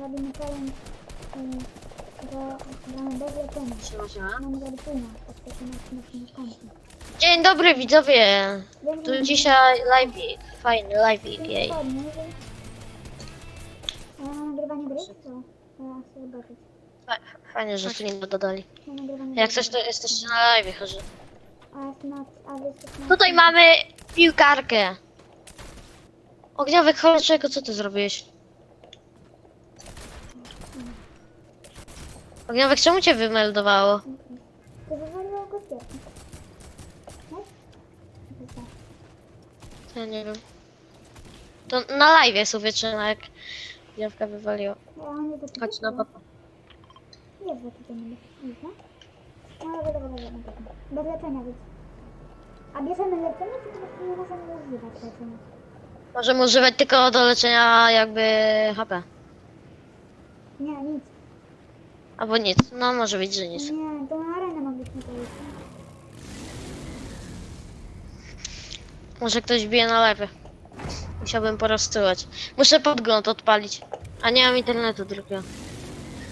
robimy challenge, gramy bez leczenia. Siema, siema. Mamy tak to się na naszym mieszkańcu. Dzień dobry widzowie! Tu dzisiaj live, fajny live jej. Dokładnie, że... A ja mam nagrywanie gry? Co? Ja chcę zobaczyć. Fajnie, że filmu dodali. Jak coś to jesteście na live, chodzi. A jest na... A wy jesteście na... Tutaj mamy piłkarkę. Ogniowy kolczego, co ty zrobiłeś? Ogniowych, czemu cię wymeldowało? To wywaliło go? To. To Ja nie wiem. To na live jest uwieczona, jak Ogniowka wywaliła. Ja nie to Chodź na papa. Jest, że tutaj nie jest, nie? No ale dobra, dobra, dobra. Bez leczenia być. A bierzemy leczenie, czy po prostu nie możemy używać leczenia? Możemy używać tylko do leczenia jakby HP. Nie, nic. Albo nic. No może być, że nic. Nie, to na arenę to jeszcze. Może ktoś bije na lewy. Musiałbym porozsyłać. Muszę podgląd odpalić. A nie mam internetu drugiego.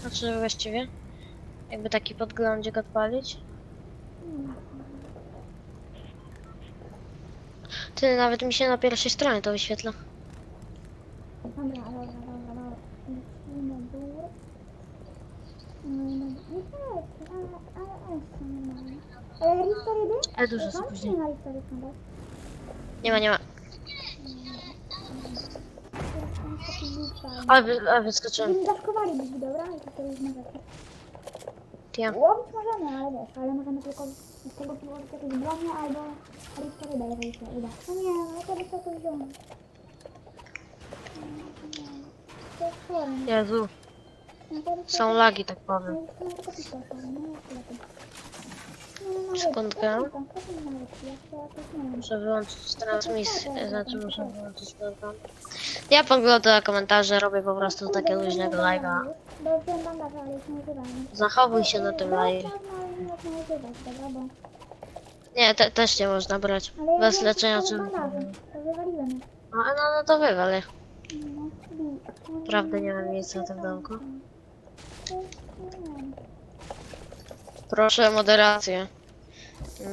Znaczy właściwie. Jakby taki podglądzik odpalić. Ty nawet mi się na pierwszej stronie to wyświetla. Dobra, dobra, dobra, dobra. Lecimy w dół. No i no, nie tak, ale, ale jeszcze nie ma. Ale? Ale dużo Są nie ma? Nie ma, nie ma. Teraz tam taki buta. A, wy, a wyskoczyłem. Gdyby dobra? I to już. Ja. Łowić możemy, ale wiesz, ale możemy tylko tego położyć jakieś bronie albo Ristor ryba, jeżeli się uda. No nie, no to by to wziąć. To jest chore. Jezu, No to by to- są lagi, tak No powiem. Sekundkę. Muszę wyłączyć transmisję, znaczy muszę wyłączyć telefon. Ja podglądam komentarze, robię po prostu takiego luźnego live'a. Zachowuj się na tym live. Nie te, też nie można brać. Bez leczenia czy... No, no, no to wywal je. No, bij. No, Prawda, nie mam miejsca w tym domku. to jest- nie wiem. Proszę o moderację.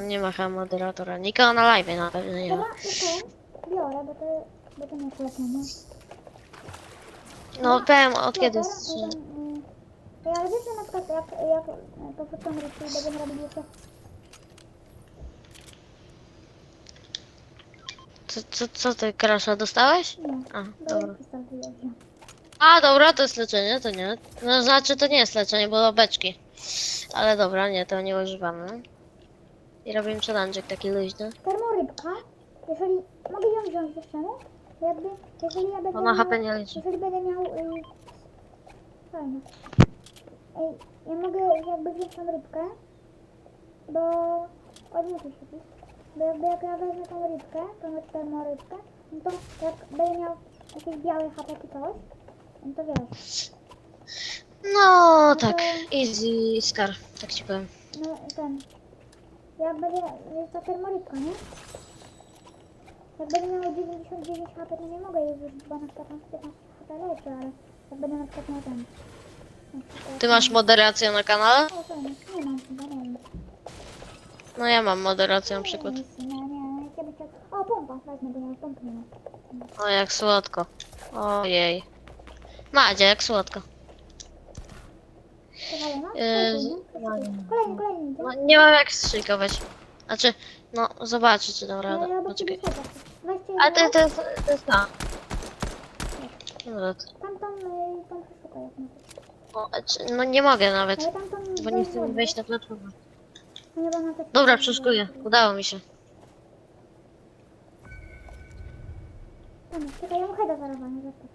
Nie ma chyba moderatora. Nikogo na live na pewno nie Dobra, ma. to biorę, bo to, bo to nie jest leczenie. No powiem od kiedy... teraz, mm, mm, Ja wiesz, że na przykład jak, jak e, po prostu rysuj będziemy robić jeszcze... Co, co, co ty, Krasza, dostałeś? Nie, A, bo dobra. A, dobra, to jest leczenie, to nie. No znaczy to nie jest leczenie, bo beczki. Ale dobra, nie, to nie używamy. I robimy challenge taki luźny. Termorybka, jeżeli... Mogę ją wziąć jeszcze, nie? Jakby, jeżeli ja będę Ona miał... HP nie liczy. Jeżeli będę miał... Y... Fajnie. Ej, ja mogę jakby wziąć tą rybkę, bo... Odniosę się tu. Bo jakby jak ja wezmę tą rybkę, tą termorybkę, no to jak będę miał jakieś białe HP czy coś, no to wiesz. No tak, easy scar, tak ci powiem. No ten. Jak będzie. Jest ta termorybka, nie? Jak będę miał 99 HP, to nie mogę jej zużyć, bo na przykład mam 15 HP leczy, ale jak będę na przykład miał ten. na przykład- Ty masz moderację na kanale? O, ten, nie mam chyba, nie wiem. No ja mam moderację na przykład. Nie, nie, nie, jak ja bym chciał... O, pompa, wezmę, bo ja pompy nie mam. O, jak słodko. Ojej. Madzie, jak słodko. Czekaj, no? Yy, Kolejny, kolejny, kolejny. No, nie mam jak strzykować. Znaczy, no zobaczę czy dam radę. ja do Poczekaj. siedzę. Weźcie A to, to jest, to jest ta. No, to- Tamtą, y, jak o, czy- no nie mogę nawet, Ale bo nie chcę wejść na platformę. No nie, Dobra, przeszukuję. Udało mi się. Tam, czekaj, ja mu heada zarobię, zostaw.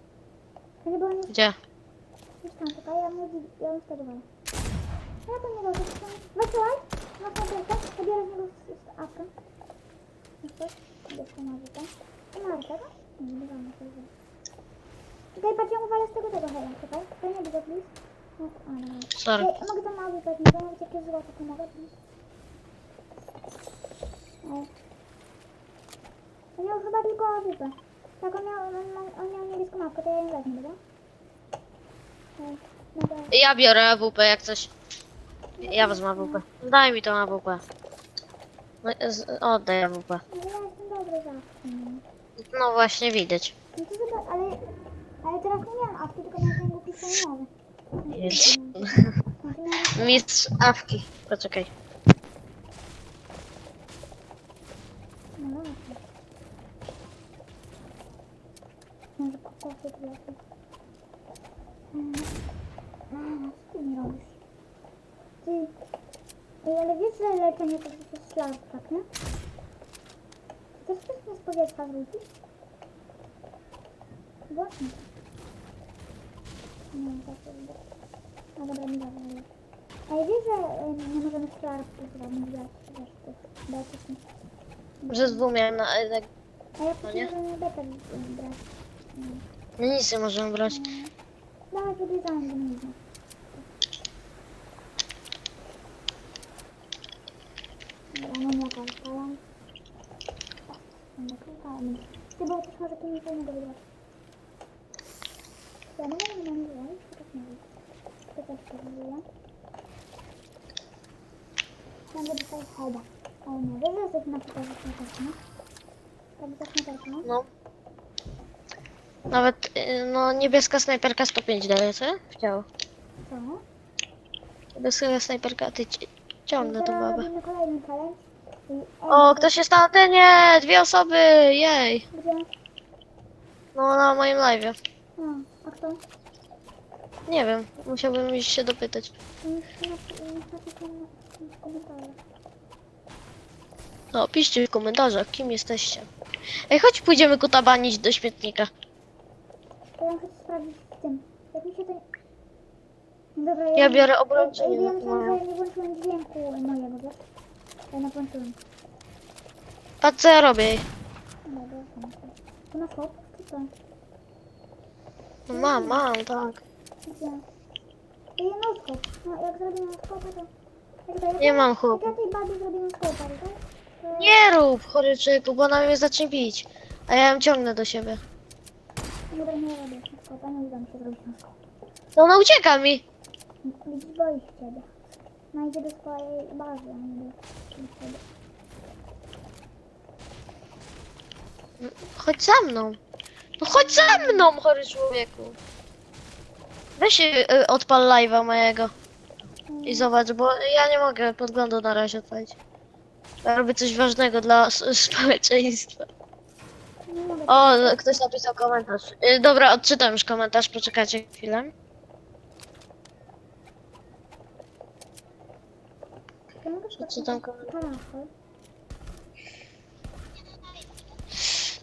To nie było nie... Gdzie? Już tam, czekaj, ja mu... Ja mu stagowałem. No to nie dobrze. Wysyłaj. No to tylko. Zabieram z niego z apy. I coś. Doskonale to. I? Tak? Nie, nie mam tego. Tutaj bardziej uwalę z tego tego chyba. Czekaj. To nie będzie please. No, a, no. Sorry. Tutaj, mogę to mały pewnie. To mogę jakieś złoto. To mogę please. O. Miał chyba tylko AWP. Tak, on miał, on, on miał niebieską mapkę, to ja nie wezmę, dobra? No. Ja biorę AWP jak coś. Ja wezmę AWP. Daj mi tą AWP. No, z- Oddaj AWP. Jestem dobry no. No właśnie widać. No to zobacz, ale... Ale teraz nie miałem awki, tylko miałem głupi. Jest. Znaczy miałem... Mistrz awki. Poczekaj. No właśnie. Może kokosy tu jakieś. Mm. A, co ty mi robisz? Ej, ale wiesz, że leczenie to jest szlak, tak, nie? Czy też mnie z powietrza wrócić? Właśnie. Nie wiem, tak to. No dobra, nie dobra. Ale wiesz, że y, nie możemy używać, wiesz, wiesz, tych beczek, nie? Że z dwóch miałem na... e, tak, A ja No nie? przecież nie będę brać. No nic nie możemy brać. Dawaj, podjeżdżamy do mnie. Mam jakąś palą. Będę klikała. Ty, bo to może tu nic. Ja mam, że mam było, już tak nie. To też to było. Będę tutaj chyba. O nie, wiesz, że jest na przykład zaśmietarka. Tak zaśmietarka? No. Nawet, y, no, niebieska snajperka 105 daje, co? Chciał. Co? Niebieska snajperka, ty, ciągnę tą babę. robimy kolejny challenge. I- Ej, O, to- ktoś jest na antenie! Dwie osoby! Jej! Gdzie? No, na moim live'ie. A, a kto? Nie wiem, musiałbym iść się dopytać. W. No, piszcie w komentarzach, kim jesteście. Ej, chodź pójdziemy kutabanić do śmietnika. To ja chcę sprawdzić w tym. Jak mi się to... Dobra, Ja biorę obrończynię Ej, ja małą. że nie włączyłem dźwięku mojego, wiesz? Ja nie włączyłem. Patrz co ja robię. Dobra, włączę. Tu na hop? Czy co? No mam, mam, tak. Gdzie? Ej, no. No jak zrobimy skopa, to... Jak to, jak Nie ja- mam Jak chłopu. ja tej babi zrobimy skopa, tak? To... Nie rób, choryczyku, bo ona mnie zacznie bić. A ja ją ciągnę do siebie. Dobra, nie robię skopa, nie uda mi się zrobić. No ona ucieka mi. Widzisz, boi się ciebie. No idzie do swojej bazy, a nie do do ciebie. Chodź za mną. No chodź za mną, chory człowieku. Weź y, odpal live'a mojego i zobacz, bo ja nie mogę podglądu na razie odpalić. Ja robię coś ważnego dla społeczeństwa. O, ktoś napisał komentarz. Y, Dobra, odczytam już komentarz, poczekajcie chwilę. Ja mogę.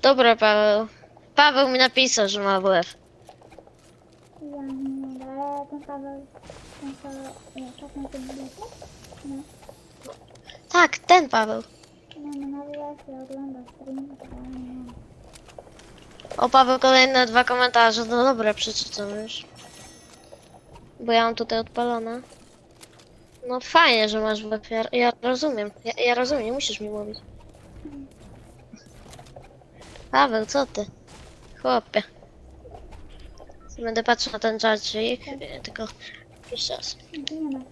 Dobra, Paweł. Paweł mi napisał, że ma WF. Ja nie mogę, ale ten Paweł... Ten Paweł... Nie, tak na tym bibliotece? Nie. Tak, ten Paweł. Nie, no na WF ogląda stream, to nie. O, Paweł, kolejne dwa komentarze. No dobra, przeczytam już. Bo ja mam tutaj odpalone. No fajnie, że masz WF. Ja, ja rozumiem. Ja, ja rozumiem, nie musisz mi mówić. Paweł, co ty? Chłopie. Będę patrzył na ten tylko jakiś czas. Nie ma sensu.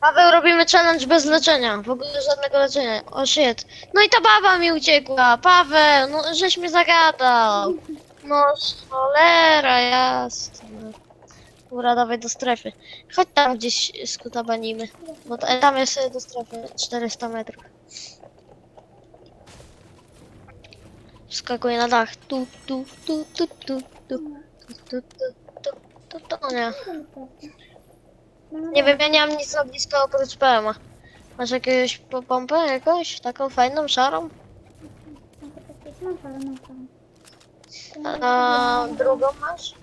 Paweł, robimy challenge bez leczenia. W ogóle żadnego leczenia. O shit. No i ta baba mi uciekła. Paweł, no żeś mnie zagadał. No cholera jasna. Dobra, dawaj do strefy. Chodź tam gdzieś skutabanimy. Bo ta- tam jest e, do strefy 400 metrów. Wskakuję na dach. Tu, tu, tu, tu, tu, tu, tu, tu, tu, tu, tu, tu, nie. Nie mam nic na blisko oprócz PM-a. Masz po- pompę jakąś? Taką fajną, szarą? A drugą masz?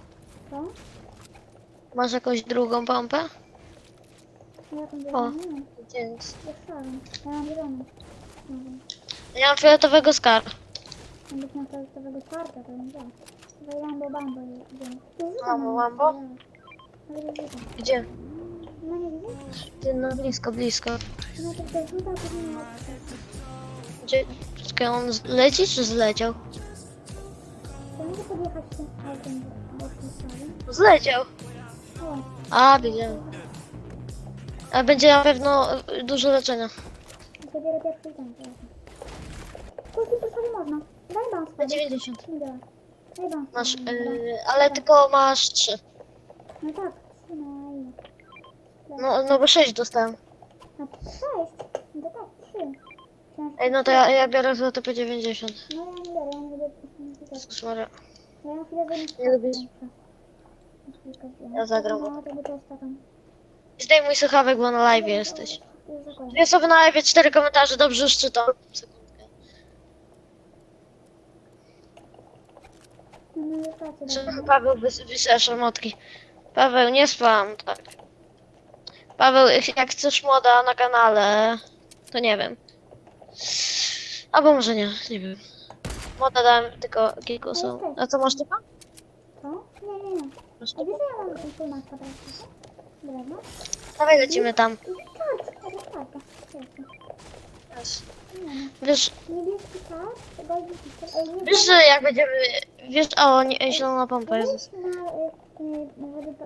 Co? Masz jakąś drugą pompę? Ja O. nie Dzięki. Ja mam zielony. Mam fioletowego skar. Mam to nie Lambo Bambo nie Bambo? Ale nie wiem. Gdzie? No blisko, blisko. Gdzie? Czekaj, on z- leci czy zleciał? Zleciał. A, widziałem. A będzie na pewno y, dużo leczenia. zabiorę pierwszy ten. Kurczę, to sobie można. Daj ban Na sobie. 90. Nie działa. Daj ban Masz, sobie. y, ale tylko masz 3. No tak? No, no bo 6 dostałem. Na sześć? No to tak, trzy. Myślałam, że Ej, no to ja, ja biorę złoto po 90. No ja nie biorę, ja nie Maria. Ja na chwilę lubisz? Ja zagram. No. Zdejmuj słuchawek, bo na live jesteś. Dwie osoby na live, cztery komentarze, dobrze już czytam. Sekundkę. No, no. Paweł wys- wysyła szamotki. Paweł, nie spam, tak. Paweł, jak chcesz moda na kanale, to nie wiem. Albo może nie, nie wiem. Moda dałem tylko kilku osobom. A co masz typa? Co? Nie, nie, nie. A wiesz, że ja mam ten? Drewno? Dawaj lecimy tam. I tak, to. Yes. Nie, nie. Wiesz, Niebieski kart, golden pistolet. Ej, nie wiesz, że jak będziemy... Wiesz, o, nie, zielona pompa Weź jest. na, y, y, na weź to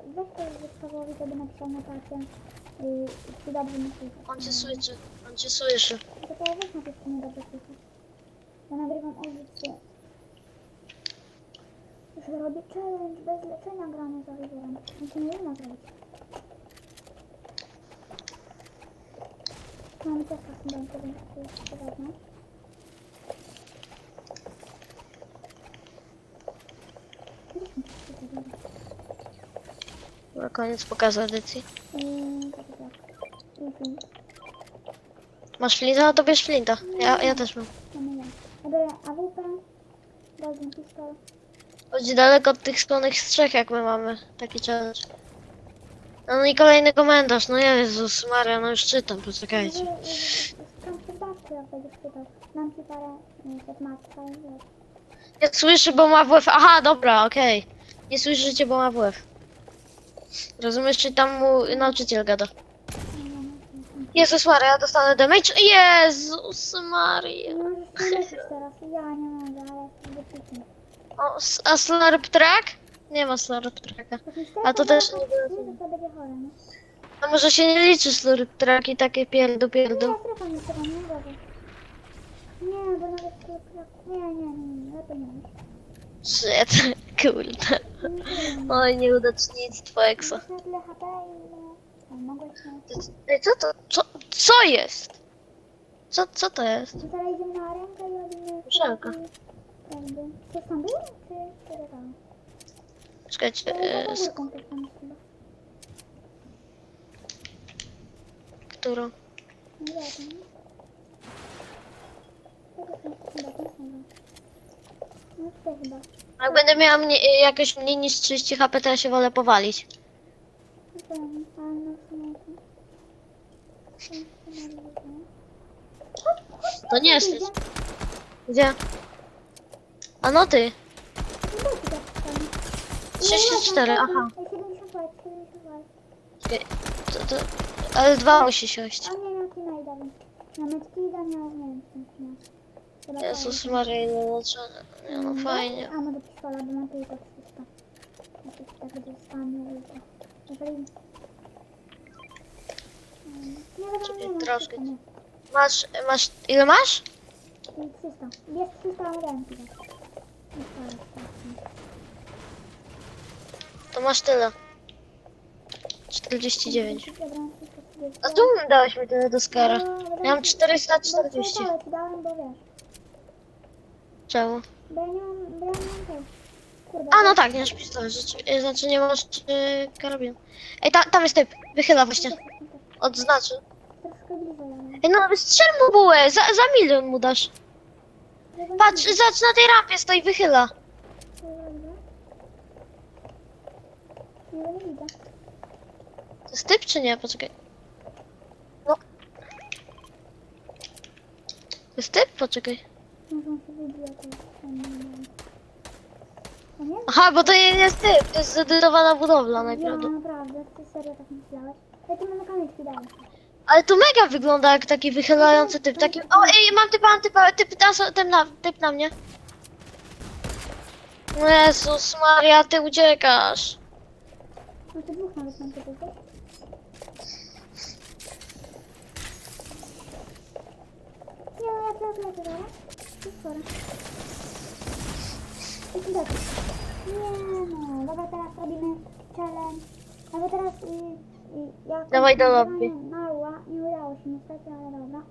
z Pawłowi, żeby napisał na karcie, y, czy dobrze mi słychać. On cię słyszy, on cię słyszy. To weź czy mnie dobrze słychać. Ja nagrywam audycję. Już robię challenge bez leczenia grania za wyborem. Więc nie wiem, zrobić. Mam też taką rękę, więc to jest poważne. Na koniec pokazu edycji. Yy, tak, tak. Film. Masz flinta? No to bierz flinta. Ja, ja też mam. Mamy ja. Ja biorę AWP, golden pistol. Daleko od tych sklonych strzech, jak my mamy. Taki challenge. No i kolejny komentarz. No Jezus Maria, no już czytam, poczekajcie. Nie słyszy, bo ma WF. Aha, dobra, okej. Nie słyszycie, bo ma WF. Rozumiesz, czy tam mu nauczyciel gada. Jezus Maria, ja dostanę damage. Jezus Maria. Teraz. Ja nie mogę, ale. O, s- a slurp track? Nie ma slurp tracka. A to też nie. Nie, to będzie chore, nie? A może się nie liczy slurp track i takie pierdu pierdu. Nie, strefa nie trzeba, nie. Nie, bo nawet to... Nie, nie, nie, nie, lepiej nie. Shit, kurde. Oj, nieudacznictwo, Exo. Masz na tyle HP i... no, tam Mogłeś mieć. Ej, co to? Co, co jest? Co, co to jest? Idziemy na i robimy... Żelka. Jakby... Coś tam było? Czy... Czy to tam? Czekajcie, e, jest chyba. którą? Nie wiem. No. Jak będę miała mnie, jakoś mniej niż 30 HP, to ja się wolę powalić. No to nie, jesteś. Gdzie? A no ty. 34, aha. 70 lat, 70 lat. Czekaj, To, to, ale dwa musi siąść. A nie na nie wiem, co. Chyba Jezus fajnie. Maria, ile leczenia. Nie no, fajnie. A, może pistola, bo mam tylko 300. Jakoś tak będzie stanie, wiecie. Jeżeli... Mm, Nie, dobra, Czekaj, nie mam troszkę. 300, nie. Masz, masz, ile masz? I 300. Jest 300, ale dałem ci dać. I stara, tak, tak. To masz tyle. 49. Dobra, 330. A tu dałeś mi tyle do skara. No, Ja mam ci- 440. Bo ci dałem, bo wiesz. Czemu? Bo ja nie mam, bo ja nie mam tej. Kurde. A no tak, nie masz pistolet, rzeczy- znaczy nie masz yy, karabinu. Ej, ta, tam jest typ, wychyla właśnie, odznaczy. Troszkę bliżej, ale... Ej, no strzel mu bułę, za, za milion mu dasz. Patrz, zobacz na tej rampie stoi, wychyla. Nie, nie widzę. To jest typ czy nie? Poczekaj. No. To jest typ? Poczekaj. Aha, bo to nie jest typ, to jest zedytowana budowla Ja najprawdopodobniej. naprawdę, ty serio tak myślałeś? Ja ty na kamyczki dałem. Ale to mega wygląda jak taki wychylający typ, taki... O, ej, mam typa, mam typa, typ na, typ na, typ na mnie. Jezus Maria, ty uciekasz. No to dwóch nawet tutaj, wiesz? Nie, no ja teraz lecę, dobra? Jest dobrze. Nie no, dobra, teraz robimy challenge. Albo teraz y, Dawaj do lobby. Mała, nie udało się niestety, ale dobra.